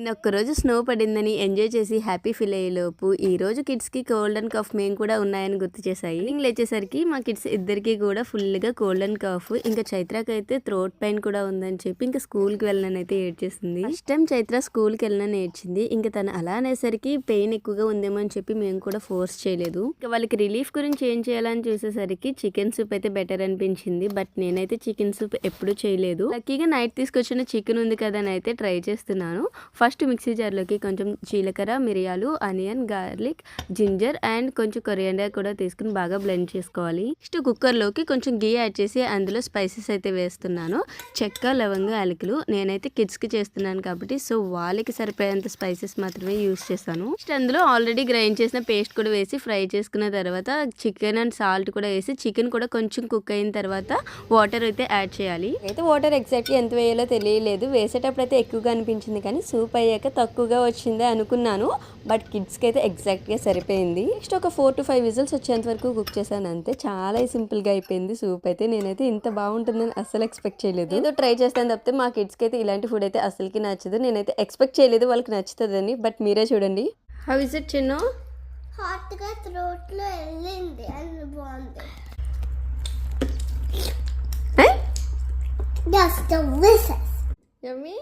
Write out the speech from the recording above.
నిన్నొక్కరోజు snow పడిందని enjoy చేసి happy feel అయ్యేలోపు ఈ రోజు కిడ్స్కి కోల్డ్ అండ్ కాఫ్ మేము కూడా ఉన్నాయని గుర్తు చేశాయి. ఈవినింగ్ లేచేసరికి మా కిడ్స్ ఇద్దరికి కూడా ఫుల్గా కోల్డ్ అండ్ కాఫ్ ఇంకా చైత్రకి అయితే థ్రోట్ పెయిన్ కూడా ఉందని చెప్పి ఇంకా స్కూల్కి వెళ్ళనని అయితే ఏడ్చేసింది. ఫస్ట్ టైం చైత్ర స్కూల్కి వెళ్ళనని ఏడ్చింది. ఇంకా తను అలా అనేసరికి పెయిన్ ఎక్కువగా ఉందేమో అని చెప్పి మేము కూడా ఫోర్స్ చేయలేదు. ఇంకా వాళ్ళకి రిలీఫ్ గురించి ఏం చేయాలని చూసేసరికి చికెన్ సూప్ అయితే బెటర్ అనిపించింది. బట్ నేనైతే చికెన్ సూప్ ఎప్పుడూ చేయలేదు. లక్కీగా నైట్ తీసుకొచ్చిన చికెన్ ఉంది కదా అని అయితే ట్రై చేస్తున్నాను. ఫస్ట్ మిక్సీ జార్లోకి కొంచెం జీలకర్ర మిరియాలు ఆనియన్ గార్లిక్ జింజర్ అండ్ కొంచెం కొరియాండర్ కూడా తీసుకుని బాగా బ్లెండ్ చేసుకోవాలి. నెక్స్ట్ కుక్కర్లోకి కొంచెం గీ యాడ్ చేసి అందులో స్పైసెస్ అయితే వేస్తున్నాను. చెక్క లవంగ యాలకులు నేనైతే కిడ్స్కి చేస్తున్నాను కాబట్టి సో వాళ్ళకి సరిపోయేంత స్పైసెస్ మాత్రమే యూస్ చేస్తాను. నెక్స్ట్ అందులో ఆల్రెడీ గ్రైండ్ చేసిన పేస్ట్ కూడా వేసి ఫ్రై చేసుకున్న తర్వాత చికెన్ అండ్ సాల్ట్ కూడా వేసి చికెన్ కూడా కొంచెం కుక్ అయిన తర్వాత వాటర్ అయితే యాడ్ చేయాలి. అయితే వాటర్ ఎగ్జాక్ట్లీ ఎంత వేయాలో తెలియలేదు. వేసేటప్పుడు అయితే ఎక్కువగా అనిపించింది కానీ సూప్ అయ్యాక తక్కువగా వచ్చింది అనుకున్నాను బట్ కిడ్స్కి అయితే ఎగ్జాక్ట్గా సరిపోయింది. నెక్స్ట్ ఒక ఫోర్ టు ఫైవ్ విజిల్స్ వచ్చేంత వరకు కుక్ చేశాను అంతే. చాలా సింపుల్గా అయిపోయింది సూప్ అయితే. నేనైతే ఇంత బాగుంటుందని అస్సలు ఎక్స్పెక్ట్ చేయలేదు. ఏదో ట్రై చేస్తాను తప్పితే మా కిడ్స్కి అయితే ఇలాంటి ఫుడ్ అయితే అసలుకి నచ్చదు. నేనైతే ఎక్స్పెక్ట్ చేయలేదు వాళ్ళకి నచ్చుతుందని బట్ మీరే చూడండి. హౌ ఇస్ ఇట్ చిన్న? హాట్గా త్రోట్లో వెళ్ళింది అది బాగుంది. విసెస్ యమ్మీ